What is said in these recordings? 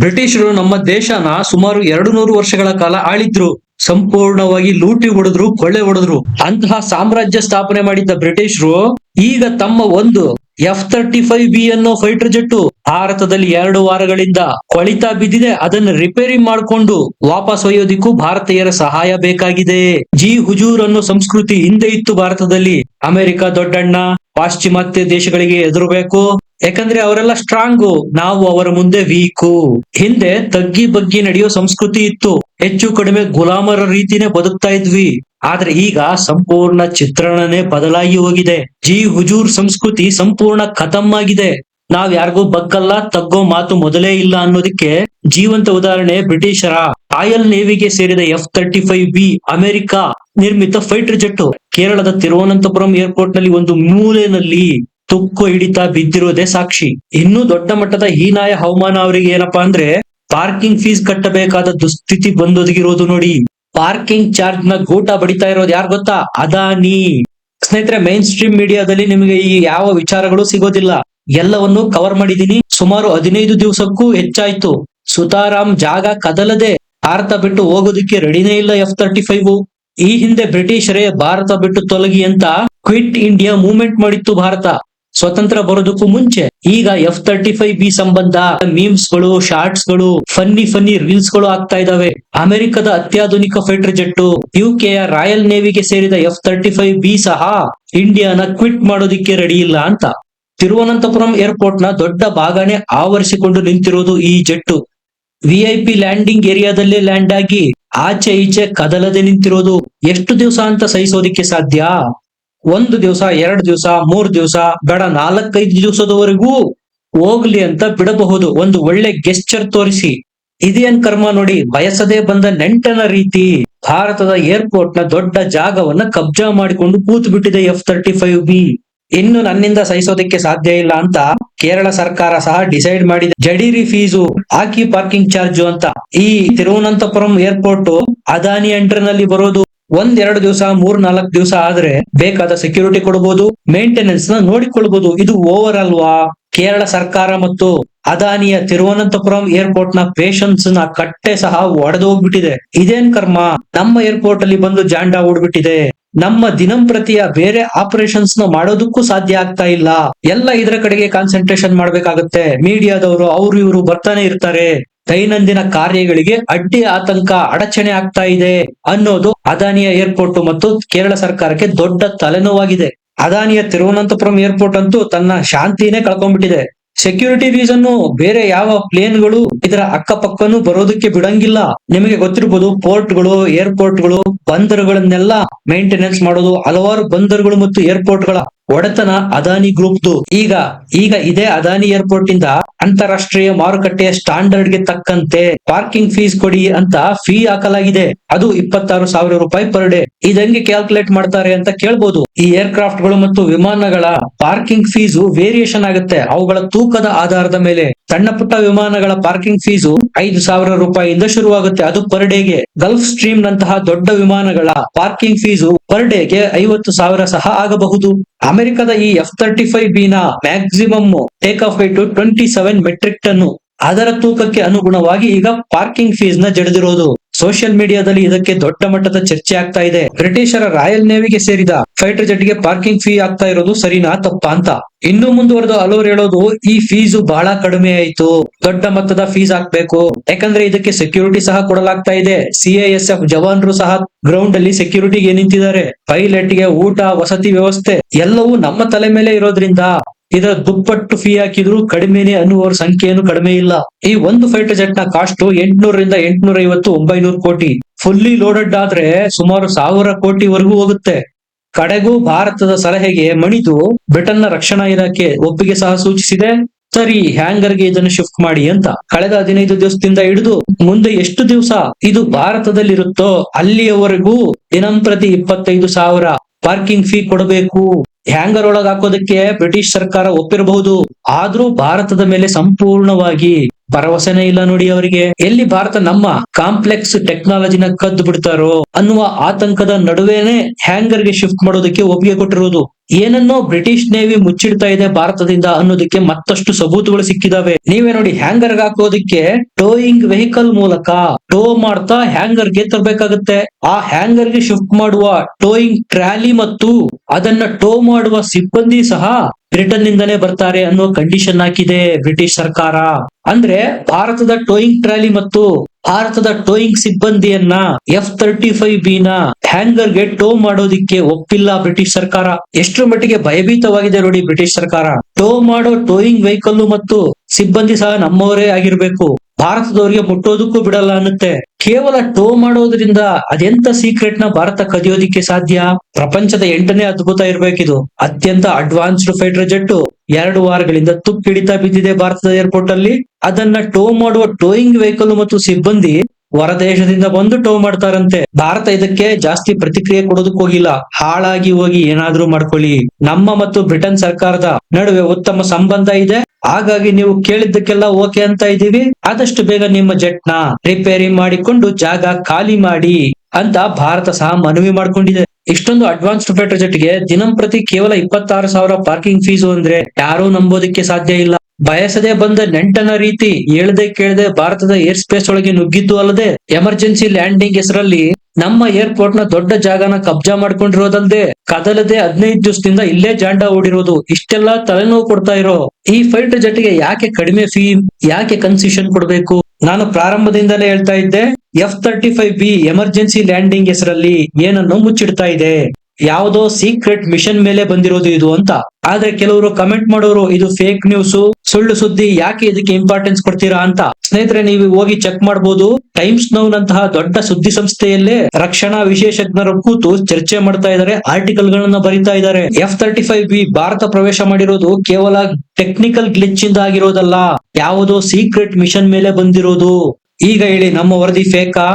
ಬ್ರಿಟಿಷರು ನಮ್ಮ ದೇಶನ ಸುಮಾರು ಎರಡು ನೂರು ವರ್ಷಗಳ ಕಾಲ ಆಳಿದ್ರು, ಸಂಪೂರ್ಣವಾಗಿ ಲೂಟಿ ಹೊಡೆದ್ರು ಕೊಳ್ಳೆ ಹೊಡೆದ್ರು. ಅಂತಹ ಸಾಮ್ರಾಜ್ಯ ಸ್ಥಾಪನೆ ಮಾಡಿದ್ದ ಬ್ರಿಟಿಷರು ಈಗ ತಮ್ಮ ಒಂದು ಎಫ್ ತರ್ಟಿ ಫೈವ್ ಬಿ ಅನ್ನೋ ಫೈಟರ್ ಜೆಟ್ಟು ಭಾರತದಲ್ಲಿ ಎರಡು ವಾರಗಳಿಂದ ಕೊಳಿತಾ ಬಿದ್ದಿದೆ. ಅದನ್ನು ರಿಪೇರಿ ಮಾಡಿಕೊಂಡು ವಾಪಸ್ ಒಯ್ಯೋದಿಕ್ಕೂ ಭಾರತೀಯರ ಸಹಾಯ ಬೇಕಾಗಿದೆ. ಜಿ ಹುಜೂರ್ ಅನ್ನೋ ಸಂಸ್ಕೃತಿ ಹಿಂದೆ ಇತ್ತು ಭಾರತದಲ್ಲಿ. ಅಮೆರಿಕ ದೊಡ್ಡಣ್ಣ, ಪಾಶ್ಚಿಮಾತ್ಯ ದೇಶಗಳಿಗೆ ಎದುರಬೇಕು ಯಾಕಂದ್ರೆ ಅವರೆಲ್ಲ ಸ್ಟ್ರಾಂಗು, ನಾವು ಅವರ ಮುಂದೆ ವೀಕು. ಹಿಂದೆ ತಗ್ಗಿ ಬಗ್ಗಿ ನಡೆಯೋ ಸಂಸ್ಕೃತಿ ಇತ್ತು. ಹೆಚ್ಚು ಕಡಿಮೆ ಗುಲಾಮರ ರೀತಿನೇ ಬದುಕ್ತಾ ಇದ್ವಿ. ಆದ್ರೆ ಈಗ ಸಂಪೂರ್ಣ ಚಿತ್ರಣನೇ ಬದಲಾಗಿ ಹೋಗಿದೆ. ಜಿ ಹುಜೂರ್ ಸಂಸ್ಕೃತಿ ಸಂಪೂರ್ಣ ಖತಮ್ ಆಗಿದೆ. ನಾವ್ ಯಾರಿಗೂ ಬಗ್ಗಲ್ಲ, ತಗ್ಗೋ ಮಾತು ಮೊದಲೇ ಇಲ್ಲ ಅನ್ನೋದಕ್ಕೆ ಜೀವಂತ ಉದಾಹರಣೆ ಬ್ರಿಟಿಷರ. ರಾಯಲ್ ನೇವಿಗೆ ಸೇರಿದ F thirty five B America ನಿರ್ಮಿತ ಫೈಟರ್ ಜೆಟ್ಟು. ಕೇರಳದ ತಿರುವನಂತಪುರಂ ಏರ್ಪೋರ್ಟ್ನಲ್ಲಿ ಒಂದು ಮೂಲೆಯಲ್ಲಿ ತುಕ್ಕು ಹಿಡಿತಾ ಬಿದ್ದಿರೋದೇ ಸಾಕ್ಷಿ. ಇನ್ನೂ ದೊಡ್ಡ ಮಟ್ಟದ ಹೀನಾಯ ಹವಾಮಾನ ಅವರಿಗೆ ಏನಪ್ಪಾ ಅಂದ್ರೆ ಪಾರ್ಕಿಂಗ್ ಫೀಸ್ ಕಟ್ಟಬೇಕಾದ ದುಸ್ಥಿತಿ ಬಂದೊದಗಿರೋದು ನೋಡಿ. ಪಾರ್ಕಿಂಗ್ ಚಾರ್ಜ್ನ ಗೂಟ ಬಡಿತಾ ಇರೋದು ಯಾರು ಗೊತ್ತಾ? ಅದಾನಿ. ಸ್ನೇಹಿತರೆ ಮೇನ್ ಸ್ಟ್ರೀಮ್ ಮೀಡಿಯಾದಲ್ಲಿ ನಿಮಗೆ ಈ ಯಾವ ವಿಚಾರಗಳು ಸಿಗೋದಿಲ್ಲ. ಎಲ್ಲವನ್ನು ಕವರ್ ಮಾಡಿದೀನಿ. ಸುಮಾರು ಹದಿನೈದು ದಿವಸಕ್ಕೂ ಹೆಚ್ಚಾಯ್ತು. ಸುತಾರಾಮ್ ಜಾಗ ಕದಲದೆ ಭಾರತ ಬಿಟ್ಟು ಹೋಗೋದಕ್ಕೆ ರೆಡಿನೇ ಇಲ್ಲ ಎಫ್ ತರ್ಟಿ ಫೈವ್ ಈ ಹಿಂದೆ ಬ್ರಿಟಿಷರೇ ಭಾರತ ಬಿಟ್ಟು ತೊಲಗಿ ಅಂತ ಕ್ವಿಟ್ ಇಂಡಿಯಾ ಮೂವ್ಮೆಂಟ್ ಮಾಡಿತ್ತು ಭಾರತ. ಸ್ವತಂತ್ರ ಬರೋದಕ್ಕೂ ಮುಂಚೆ, ಈಗ ಎಫ್ ತರ್ಟಿ ಫೈವ್ ಬಿ ಸಂಬಂಧ ಮೀಮ್ಸ್ಗಳು ಶಾರ್ಟ್ಸ್ಗಳು ಫನ್ನಿ ಫನ್ನಿ ರೀಲ್ಸ್ಗಳು ಆಗ್ತಾ ಇದಾವೆ. ಅಮೆರಿಕದ ಅತ್ಯಾಧುನಿಕ ಫೈಟರ್ ಜೆಟ್ಟು ಯುಕೆಯ ರಾಯಲ್ ನೇವಿಗೆ ಸೇರಿದ ಎಫ್ ತರ್ಟಿ ಫೈವ್ ಬಿ ಸಹ ಇಂಡಿಯಾನ ಕ್ವಿಟ್ ಮಾಡೋದಿಕ್ಕೆ ರೆಡಿ ಇಲ್ಲ ಅಂತ. ತಿರುವನಂತಪುರಂ ಏರ್ಪೋರ್ಟ್ನ ದೊಡ್ಡ ಭಾಗನೆ ಆವರಿಸಿಕೊಂಡು ನಿಂತಿರೋದು ಈ ಜೆಟ್ಟು. ವಿಐಪಿ ಲ್ಯಾಂಡಿಂಗ್ ಏರಿಯಾದಲ್ಲೇ ಲ್ಯಾಂಡ್ ಆಗಿ, ಆಚೆ ಈಚೆ ಕದಲದೆ ನಿಂತಿರೋದು. ಎಷ್ಟು ದಿವಸ ಅಂತ ಸಹಿಸೋದಿಕ್ಕೆ ಸಾಧ್ಯ? ಒಂದು ದಿವಸ, ಎರಡು ದಿವಸ, ಮೂರು ದಿವಸ, ಬೇಡ, ನಾಲ್ಕೈದು ದಿವಸದವರೆಗೂ ಹೋಗ್ಲಿ ಅಂತ ಬಿಡಬಹುದು. ಒಂದು ಒಳ್ಳೆ ಗೆಸ್ಚರ್ ತೋರಿಸಿ. ಇದೇನ್ ಕರ್ಮ ನೋಡಿ, ಬಯಸದೆ ಬಂದ ನೆಂಟನ ರೀತಿ ಭಾರತದ ಏರ್ಪೋರ್ಟ್ನ ದೊಡ್ಡ ಜಾಗವನ್ನ ಕಬ್ಜಾ ಮಾಡಿಕೊಂಡು ಕೂತು ಬಿಟ್ಟಿದೆ ಎಫ್ ತರ್ಟಿ ಫೈವ್ ಬಿ ಇನ್ನು ನನ್ನಿಂದ ಸಹಿಸೋದಕ್ಕೆ ಸಾಧ್ಯ ಇಲ್ಲ ಅಂತ ಕೇರಳ ಸರ್ಕಾರ ಸಹ ಡಿಸೈಡ್ ಮಾಡಿದೆ. ಜಡೀರಿ ಫೀಸು ಹಾಕಿ ಪಾರ್ಕಿಂಗ್ ಚಾರ್ಜ್ ಅಂತ. ಈ ತಿರುವನಂತಪುರಂ ಏರ್ಪೋರ್ಟ್ ಅದಾನಿ ಎಂಟ್ರಿನಲ್ಲಿ ನಲ್ಲಿ ಬರೋದು ಒಂದ್ ಎರಡು ದಿವಸ, ಮೂರ್ ನಾಲ್ಕು ದಿವಸ ಆದ್ರೆ ಬೇಕಾದ ಸೆಕ್ಯೂರಿಟಿ ಕೊಡಬಹುದು ಮೇಂಟೆನೆನ್ಸ್ನ ನೋಡಿಕೊಳ್ಬಹುದು ಇದು ಓವರ್ ಅಲ್ವಾ? ಕೇರಳ ಸರ್ಕಾರ ಮತ್ತು ಅದಾನಿಯ ತಿರುವನಂತಪುರಂ ಏರ್ಪೋರ್ಟ್ನ ಪೇಷನ್ಸ್ನ ಕಟ್ಟೆ ಸಹ ಒಡೆದು ಹೋಗ್ಬಿಟ್ಟಿದೆ ಇದೇನ್ ಕರ್ಮ? ನಮ್ಮ ಏರ್ಪೋರ್ಟ್ ಅಲ್ಲಿ ಬಂದು ಜಾಂಡ ಓಡ್ಬಿಟ್ಟಿದೆ. ನಮ್ಮ ದಿನಂಪ್ರತಿಯ ಬೇರೆ ಆಪರೇಷನ್ಸ್ನ ಮಾಡೋದಕ್ಕೂ ಸಾಧ್ಯ ಆಗ್ತಾ ಇಲ್ಲ. ಎಲ್ಲ ಇದರ ಕಡೆಗೆ ಕಾನ್ಸಂಟ್ರೇಷನ್ ಮಾಡ್ಬೇಕಾಗತ್ತೆ. ಮೀಡಿಯಾದವರು ಅವ್ರು ಇವರು ಬರ್ತಾನೆ ಇರ್ತಾರೆ. ದೈನಂದಿನ ಕಾರ್ಯಗಳಿಗೆ ಅಡ್ಡಿ ಆತಂಕ ಅಡಚಣೆ ಆಗ್ತಾ ಇದೆ ಅನ್ನೋದು ಅದಾನಿಯ ಏರ್ಪೋರ್ಟ್ ಮತ್ತು ಕೇರಳ ಸರ್ಕಾರಕ್ಕೆ ದೊಡ್ಡ ತಲೆನೋವಾಗಿದೆ. ಅದಾನಿಯ ತಿರುವನಂತಪುರಂ ಏರ್ಪೋರ್ಟ್ ಅಂತೂ ತನ್ನ ಶಾಂತಿನೇ ಕಳ್ಕೊಂಡ್ಬಿಟ್ಟಿದೆ. ಸೆಕ್ಯೂರಿಟಿ ರೀಸನ್ ಬೇರೆ ಯಾವ ಪ್ಲೇನ್ಗಳು ಇದರ ಅಕ್ಕಪಕ್ಕನೂ ಬರೋದಕ್ಕೆ ಬಿಡಂಗಿಲ್ಲ. ನಿಮಗೆ ಗೊತ್ತಿರ್ಬೋದು ಪೋರ್ಟ್ಗಳು, ಏರ್ಪೋರ್ಟ್ಗಳು, ಬಂದರುಗಳನ್ನೆಲ್ಲ ಮೇಂಟೆನೆನ್ಸ್ ಮಾಡೋದು ಹಲವಾರು ಬಂದರುಗಳು ಮತ್ತು ಏರ್ಪೋರ್ಟ್ಗಳ ಒಡೆತನ ಅದಾನಿ ಗ್ರೂಪ್ದು. ಈಗ ಈಗ ಇದೇ ಅದಾನಿ ಏರ್ಪೋರ್ಟ್ ಇಂದ ಅಂತಾರಾಷ್ಟ್ರೀಯ ಮಾರುಕಟ್ಟೆಯ ಸ್ಟ್ಯಾಂಡರ್ಡ್ಗೆ ತಕ್ಕಂತೆ ಪಾರ್ಕಿಂಗ್ ಫೀಸ್ ಕೊಡಿ ಅಂತ ಫೀ ಹಾಕಲಾಗಿದೆ. ಅದು ಇಪ್ಪತ್ತಾರು ಸಾವಿರ ರೂಪಾಯಿ ಪರ್ ಡೇ. ಇದಂಗೆ ಕ್ಯಾಲ್ಕುಲೇಟ್ ಮಾಡ್ತಾರೆ ಅಂತ ಕೇಳ್ಬೋದು. ಈ ಏರ್ಕ್ರಾಫ್ಟ್ಗಳು ಮತ್ತು ವಿಮಾನಗಳ ಪಾರ್ಕಿಂಗ್ ಫೀಸು ವೇರಿಯೇಷನ್ ಆಗುತ್ತೆ. ಅವುಗಳ ತೂಕದ ಆಧಾರದ ಮೇಲೆ ಸಣ್ಣ ಪುಟ್ಟ ವಿಮಾನಗಳ ಪಾರ್ಕಿಂಗ್ ಫೀಸು ಐದು ಸಾವಿರ ರೂಪಾಯಿಯಿಂದ ಶುರುವಾಗುತ್ತೆ. ಅದು ಪರ್ ಡೇಗೆ. ಗಲ್ಫ್ ಸ್ಟ್ರೀಮ್ ನಂತಹ ದೊಡ್ಡ ವಿಮಾನಗಳ ಪಾರ್ಕಿಂಗ್ ಫೀಸು ಪರ್ ಡೇಗೆ ಐವತ್ತು ಸಾವಿರ ಸಹ ಆಗಬಹುದು. ಅಮೆರಿಕದ ಈ ಎಫ್ ತರ್ಟಿ ಫೈವ್ ಬಿ ನ maximum take off weight twenty seven metric ton ಅದರ ತೂಕಕ್ಕೆ ಅನುಗುಣವಾಗಿ ಈಗ ಪಾರ್ಕಿಂಗ್ ಫೀಸ್ನ ಜಡಿದಿರೋದು. ಸೋಷಿಯಲ್ ಮೀಡಿಯಾದಲ್ಲಿ ಇದಕ್ಕೆ ದೊಡ್ಡ ಮಟ್ಟದ ಚರ್ಚೆ ಆಗ್ತಾ ಇದೆ. ಬ್ರಿಟಿಷರ ರಾಯಲ್ ನೇವಿಗೆ ಸೇರಿದ ಫೈಟರ್ ಜೆಟ್ಗೆ ಪಾರ್ಕಿಂಗ್ ಫೀ ಆಗ್ತಾ ಇರೋದು ಸರಿನಾ ತಪ್ಪಾ ಅಂತ. ಇನ್ನು ಮುಂದುವರೆದು ಹಲವರು ಹೇಳೋದು ಈ ಫೀಸು ಬಹಳ ಕಡಿಮೆ ಆಯ್ತು. ದೊಡ್ಡ ಮೊತ್ತದ ಫೀಸ್ ಹಾಕ್ಬೇಕು ಯಾಕಂದ್ರೆ ಇದಕ್ಕೆ ಸೆಕ್ಯೂರಿಟಿ ಸಹ ಕೊಡಲಾಗ್ತಾ ಇದೆ. ಸಿಐಎಸ್ಎಫ್ ಜವಾನರು ಸಹ ಗ್ರೌಂಡ್ ಅಲ್ಲಿ ಸೆಕ್ಯೂರಿಟಿಗೆ ನಿಂತಿದ್ದಾರೆ. ಪೈಲಟ್ಗೆ ಊಟ, ವಸತಿ ವ್ಯವಸ್ಥೆ ಎಲ್ಲವೂ ನಮ್ಮ ತಲೆ ಮೇಲೆ ಇರೋದ್ರಿಂದ ಇದರ ದುಪ್ಪಟ್ಟು ಫೀ ಹಾಕಿದ್ರು ಕಡಿಮೆನೆ ಅನ್ನುವರ ಸಂಖ್ಯೆಯನ್ನು ಕಡಿಮೆ ಇಲ್ಲ. ಈ ಒಂದು ಫೈಟರ್ ಜೆಟ್ನ ಕಾಸ್ಟ್ ಎಂಟುನೂರಿಂದ ಎಂಟುನೂರ ಐವತ್ತು ಒಂಬೈನೂರು ಕೋಟಿ. ಫುಲ್ಲಿ ಲೋಡೆಡ್ ಆದ್ರೆ ಸುಮಾರು ಸಾವಿರ ಕೋಟಿವರೆಗೂ ಹೋಗುತ್ತೆ. ಕಡೆಗೂ ಭಾರತದ ಸಲಹೆಗೆ ಮಣಿದು ಬ್ರಿಟನ್ನ ರಕ್ಷಣಾ ಇಲಾಖೆ ಒಪ್ಪಿಗೆ ಸಹ ಸೂಚಿಸಿದೆ. ಸರಿ ಹ್ಯಾಂಗರ್ಗೆ ಇದನ್ನು ಶಿಫ್ಟ್ ಮಾಡಿ ಅಂತ ಕಳೆದ ಹದಿನೈದು ದಿವಸದಿಂದ ಹಿಡಿದು ಮುಂದೆ ಎಷ್ಟು ದಿವಸ ಇದು ಭಾರತದಲ್ಲಿರುತ್ತೋ ಅಲ್ಲಿಯವರೆಗೂ ದಿನಂಪ್ರತಿ ಇಪ್ಪತ್ತೈದು ಸಾವಿರ ಪಾರ್ಕಿಂಗ್ ಫೀ ಕೊಡಬೇಕು. ಹ್ಯಾಂಗರ್ ಒಳಗ್ ಹಾಕೋದಕ್ಕೆ ಬ್ರಿಟಿಷ್ ಸರ್ಕಾರ ಒಪ್ಪಿರಬಹುದು. ಆದ್ರೂ ಭಾರತದ ಮೇಲೆ ಸಂಪೂರ್ಣವಾಗಿ ಭರವಸೆನೇ ಇಲ್ಲ ನೋಡಿ ಅವರಿಗೆ. ಎಲ್ಲಿ ಭಾರತ ನಮ್ಮ ಕಾಂಪ್ಲೆಕ್ಸ್ ಟೆಕ್ನಾಲಜಿನ ಕದ್ದು ಬಿಡ್ತಾರೋ ಅನ್ನುವ ಆತಂಕದ ನಡುವೆನೆ ಹ್ಯಾಂಗರ್ಗೆ ಶಿಫ್ಟ್ ಮಾಡೋದಕ್ಕೆ ಒಪ್ಪಿಗೆ ಕೊಟ್ಟಿರೋದು. ಏನನ್ನೋ ಬ್ರಿಟಿಷ್ ನೇವಿ ಮುಚ್ಚಿಡ್ತಾ ಇದೆ ಭಾರತದಿಂದ ಅನ್ನೋದಕ್ಕೆ ಮತ್ತಷ್ಟು ಸಬೂತುಗಳು ಸಿಕ್ಕಿದಾವೆ. ನೀವೇ ನೋಡಿ ಹ್ಯಾಂಗರ್ ಹಾಕೋದಿಕ್ಕೆ ಟೋಯಿಂಗ್ ವೆಹಿಕಲ್ ಮೂಲಕ ಟೋ ಮಾಡ್ತಾ ಹ್ಯಾಂಗರ್ಗೆ ತರಬೇಕಾಗುತ್ತೆ. ಆ ಹ್ಯಾಂಗರ್ಗೆ ಶಿಫ್ಟ್ ಮಾಡುವ ಟೋಯಿಂಗ್ ಟ್ರಾಲಿ ಮತ್ತು ಅದನ್ನ ಟೋ ಮಾಡುವ ಸಿಬ್ಬಂದಿ ಸಹ ಬ್ರಿಟನ್ ನಿಂದಲೇ ಬರ್ತಾರೆ ಅನ್ನೋ ಕಂಡೀಷನ್ ಹಾಕಿದೆ ಬ್ರಿಟಿಷ್ ಸರ್ಕಾರ. ಅಂದ್ರೆ ಭಾರತದ ಟೋಯಿಂಗ್ ಟ್ರಾಲಿ ಮತ್ತು ಭಾರತದ ಟೋಯಿಂಗ್ ಸಿಬ್ಬಂದಿಯನ್ನ ಎಫ್ ತರ್ಟಿ ಫೈವ್ ಬಿ ನ ಹ್ಯಾಂಗರ್ಗೆ ಟೋ ಮಾಡೋದಿಕ್ಕೆ ಒಪ್ಪಿಲ್ಲ ಬ್ರಿಟಿಷ್ ಸರ್ಕಾರ. ಎಷ್ಟು ಮಟ್ಟಿಗೆ ಭಯಭೀತವಾಗಿದೆ ನೋಡಿ ಬ್ರಿಟಿಷ್ ಸರ್ಕಾರ. ಟೋ ಮಾಡೋ ಟೋಯಿಂಗ್ ವೆಹಿಕಲ್ ಮತ್ತು ಸಿಬ್ಬಂದಿ ಸಹ ನಮ್ಮವರೇ ಆಗಿರ್ಬೇಕು. ಭಾರತದವರಿಗೆ ಮುಟ್ಟೋದಕ್ಕೂ ಬಿಡಲ್ಲ ಅನ್ನುತ್ತೆ. ಕೇವಲ ಟೋ ಮಾಡೋದ್ರಿಂದ ಅದೆಂತ ಸೀಕ್ರೆಟ್ನ ಭಾರತ ಕದಿಯೋದಿಕ್ಕೆ ಸಾಧ್ಯ? ಪ್ರಪಂಚದ ಎಂಟನೇ ಅದ್ಭುತ ಇರ್ಬೇಕಿದು. ಅತ್ಯಂತ ಅಡ್ವಾನ್ಸ್ಡ್ ಫೈಟರ್ ಜೆಟ್ ಎರಡು ವಾರಗಳಿಂದ ತುಕ್ಕಿಡಿತಾ ಬಿದ್ದಿದೆ ಭಾರತದ ಏರ್ಪೋರ್ಟ್ ಅಲ್ಲಿ. ಅದನ್ನ ಟೋ ಮಾಡುವ ಟೋಯಿಂಗ್ ವೆಹಿಕಲ್ ಮತ್ತು ಸಿಬ್ಬಂದಿ ಹೊರದೇಶದಿಂದ ಬಂದು ಟೋ ಮಾಡ್ತಾರಂತೆ. ಭಾರತ ಇದಕ್ಕೆ ಜಾಸ್ತಿ ಪ್ರತಿಕ್ರಿಯೆ ಕೊಡೋದಕ್ಕೆ ಹೋಗಿಲ್ಲ. ಹಾಳಾಗಿ ಹೋಗಿ ಏನಾದ್ರೂ ಮಾಡ್ಕೊಳ್ಳಿ. ನಮ್ಮ ಮತ್ತು ಬ್ರಿಟನ್ ಸರ್ಕಾರದ ನಡುವೆ ಉತ್ತಮ ಸಂಬಂಧ ಇದೆ. ಹಾಗಾಗಿ ನೀವು ಕೇಳಿದ್ದಕ್ಕೆಲ್ಲ ಓಕೆ ಅಂತ ಇದ್ದೀವಿ. ಆದಷ್ಟು ಬೇಗ ನಿಮ್ಮ ಜೆಟ್ನ ರಿಪೇರಿ ಮಾಡಿಕೊಂಡು ಜಾಗ ಖಾಲಿ ಮಾಡಿ ಅಂತ ಭಾರತ ಸಹ ಮನವಿ ಮಾಡ್ಕೊಂಡಿದೆ. ಇಷ್ಟೊಂದು ಅಡ್ವಾನ್ಸ್ಡ್ ಪೆಟ್ರೋಲ್ ಜೆಟ್ಗೆ ದಿನಂಪ್ರತಿ ಕೇವಲ ಇಪ್ಪತ್ತಾರು ಸಾವಿರ ಪಾರ್ಕಿಂಗ್ ಫೀಸು ಅಂದ್ರೆ ಯಾರೂ ನಂಬೋದಕ್ಕೆ ಸಾಧ್ಯ ಇಲ್ಲ. ಬಯಸದೆ ಬಂದ ನೆಂಟನ ರೀತಿ, ಹೇಳದೆ ಕೇಳದೆ ಭಾರತದ ಏರ್ ಸ್ಪೇಸ್ ಒಳಗೆ ನುಗ್ಗಿದ್ದು ಅಲ್ಲದೆ ಎಮರ್ಜೆನ್ಸಿ ಲ್ಯಾಂಡಿಂಗ್ ಹೆಸರಲ್ಲಿ ನಮ್ಮ ಏರ್ಪೋರ್ಟ್ನ ದೊಡ್ಡ ಜಾಗನ ಕಬ್ಜಾ ಮಾಡ್ಕೊಂಡಿರೋದಲ್ದೆ ಕದಲದೆ ಹದಿನೈದು ದಿವಸದಿಂದ ಇಲ್ಲೇ ಜಾಂಡ ಓಡಿರೋದು, ಇಷ್ಟೆಲ್ಲ ತಲೆನೋವು ಕೊಡ್ತಾ ಇರೋ ಈ ಫೈಟರ್ ಜೊತೆಗೆ ಯಾಕೆ ಕಡಿಮೆ ಫೀ ಯಾಕೆ ಕನ್ಸಿಷನ್ ಕೊಡ್ಬೇಕು? ನಾನು ಪ್ರಾರಂಭದಿಂದಲೇ ಹೇಳ್ತಾ ಇದ್ದೆ F thirty five B emergency landing ಹೆಸರಲ್ಲಿ ಏನನ್ನು ಮುಚ್ಚಿಡ್ತಾ ಇದೆ. ಯಾವುದೋ ಸೀಕ್ರೆಟ್ ಮಿಷನ್ ಮೇಲೆ ಬಂದಿರೋದು ಇದು ಅಂತ. ಆದ್ರೆ ಕೆಲವರು ಕಮೆಂಟ್ ಮಾಡೋರು, ಇದು ಫೇಕ್ ನ್ಯೂಸ್ ಸುಳ್ಳು ಸುದ್ದಿ ಯಾಕೆ ಇದಕ್ಕೆ ಇಂಪಾರ್ಟೆನ್ಸ್ ಕೊಡ್ತೀರಾ ಅಂತ. ಸ್ನೇಹಿತರೆ, ನೀವು ಹೋಗಿ ಚೆಕ್ ಮಾಡಬಹುದು ಟೈಮ್ಸ್ ನೌ ನಂತಹ ದೊಡ್ಡ ಸುದ್ದಿ ಸಂಸ್ಥೆಯಲ್ಲೇ ರಕ್ಷಣಾ ವಿಶೇಷಜ್ಞರ ಕೂತು ಚರ್ಚೆ ಮಾಡ್ತಾ ಇದ್ದಾರೆ ಆರ್ಟಿಕಲ್ ಗಳನ್ನ ಬರೀತಾ ಇದ್ದಾರೆ. ಎಫ್ ತರ್ಟಿ ಫೈವ್ ಬಿ ಭಾರತ ಪ್ರವೇಶ ಮಾಡಿರೋದು ಕೇವಲ ಟೆಕ್ನಿಕಲ್ ಗ್ಲಿಚ್ ಇಂದ ಆಗಿರೋದಲ್ಲ. ಯಾವುದೋ ಸೀಕ್ರೆಟ್ ಮಿಷನ್ ಮೇಲೆ ಬಂದಿರೋದು. ಈಗ ಹೇಳಿ, ನಮ್ಮ ವರದಿ ಫೇಕಾ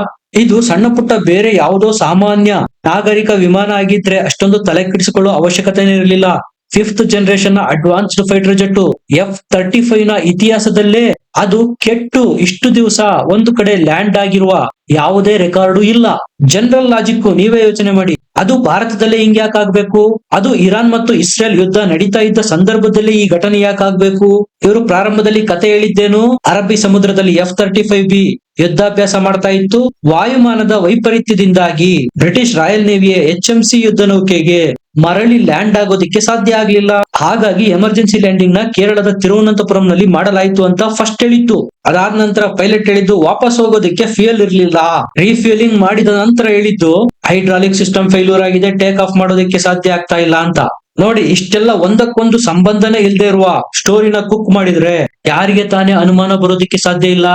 ಇದು ಸಣ್ಣ ಪುಟ್ಟ ಬೇರೆ ಯಾವುದೋ ಸಾಮಾನ್ಯ ನಾಗರಿಕ ವಿಮಾನ ಆಗಿದ್ರೆ ಅಷ್ಟೊಂದು ತಲೆ ಕೆಡಿಸಿಕೊಳ್ಳುವ ಅವಶ್ಯಕತೆ ಇರಲಿಲ್ಲ. Fifth ಜನರೇಷನ್ನ advanced fighter jet F thirty ಫೈವ್ನ ಇತಿಹಾಸದಲ್ಲೇ ಅದು ಕೆಟ್ಟು ಇಷ್ಟು ದಿವಸ ಒಂದು ಕಡೆ ಲ್ಯಾಂಡ್ ಆಗಿರುವ ಯಾವುದೇ ರೆಕಾರ್ಡು ಇಲ್ಲ. ಜನರಲ್ ಲಾಜಿಕ್ ನೀವೇ ಯೋಚನೆ ಮಾಡಿ. ಅದು ಭಾರತದಲ್ಲೇ ಹಿಂಗ್ ಯಾಕೆ ಆಗ್ಬೇಕು? ಅದು ಇರಾನ್ ಮತ್ತು ಇಸ್ರೇಲ್ ಯುದ್ಧ ನಡೀತಾ ಇದ್ದ ಸಂದರ್ಭದಲ್ಲಿ ಈ ಘಟನೆ ಯಾಕೆ ಆಗ್ಬೇಕು? ಇವರು ಪ್ರಾರಂಭದಲ್ಲಿ ಕತೆ ಹೇಳಿದ್ದೇನು? ಅರಬ್ಬಿ ಸಮುದ್ರದಲ್ಲಿ ಎಫ್ ತರ್ಟಿ ಫೈವ್ ಬಿ ಯುದ್ಧಾಭ್ಯಾಸ ಮಾಡ್ತಾ ಇತ್ತು. ವಾಯುಮಾನದ ವೈಪರೀತ್ಯದಿಂದಾಗಿ ಬ್ರಿಟಿಷ್ ರಾಯಲ್ ನೇವಿಯ ಎಚ್ ಎಂ ಸಿ ಯುದ್ಧ ನೌಕೆಗೆ ಮರಳಿ ಲ್ಯಾಂಡ್ ಆಗೋದಿಕ್ಕೆ ಸಾಧ್ಯ ಆಗ್ಲಿಲ್ಲ. ಹಾಗಾಗಿ ಎಮರ್ಜೆನ್ಸಿ ಲ್ಯಾಂಡಿಂಗ್ನ ಕೇರಳದ ತಿರುವನಂತಪುರಂ ನಲ್ಲಿ ಮಾಡಲಾಯಿತು ಅಂತ ಫಸ್ಟ್ ಹೇಳಿತ್ತು. ಅದಾದ ನಂತರ ಪೈಲಟ್ ಹೇಳಿದ್ದು, ವಾಪಸ್ ಹೋಗೋದಕ್ಕೆ ಫ್ಯೂಯಲ್ ಇರ್ಲಿಲ್ಲ. ರೀಫ್ಯೂಲಿಂಗ್ ಮಾಡಿದ ನಂತರ ಹೇಳಿದ್ದು, ಹೈಡ್ರಾಲಿಕ್ ಸಿಸ್ಟಮ್ ಫೇಲ್ಯೂರ್ ಆಗಿದೆ, ಟೇಕ್ ಆಫ್ ಮಾಡೋದಕ್ಕೆ ಸಾಧ್ಯ ಆಗ್ತಾ ಇಲ್ಲ ಅಂತ. ನೋಡಿ, ಇಷ್ಟೆಲ್ಲ ಒಂದಕ್ಕೊಂದು ಸಂಬಂಧನೇ ಇಲ್ಲದೆ ಇರುವ ಸ್ಟೋರಿನ ಕುಕ್ ಮಾಡಿದ್ರೆ ಯಾರಿಗೆ ತಾನೇ ಅನುಮಾನ ಬರೋದಿಕ್ಕೆ ಸಾಧ್ಯ ಇಲ್ಲ?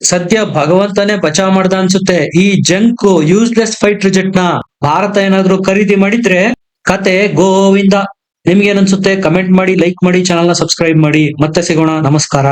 ಸದ್ಯ ಭಗವಂತನೇ ಬಚಾವ್ ಮಾಡ್ದ ಅನ್ಸುತ್ತೆ. ಈ ಜಂಕ್ ಯೂಸ್ಲೆಸ್ ಫೈಟರ್ ಜೆಟ್ನ ಭಾರತ ಏನಾದ್ರೂ ಖರೀದಿ ಮಾಡಿದ್ರೆ ಕತೆ ಗೋವಿಂದ. ನಿಮ್ಗೆ ಏನನ್ಸುತ್ತೆ ಕಮೆಂಟ್ ಮಾಡಿ ಲೈಕ್ ಮಾಡಿ ಚಾನಲ್ನ ಸಬ್ಸ್ಕ್ರೈಬ್ ಮಾಡಿ. ಮತ್ತೆ ಸಿಗೋಣ. ನಮಸ್ಕಾರ.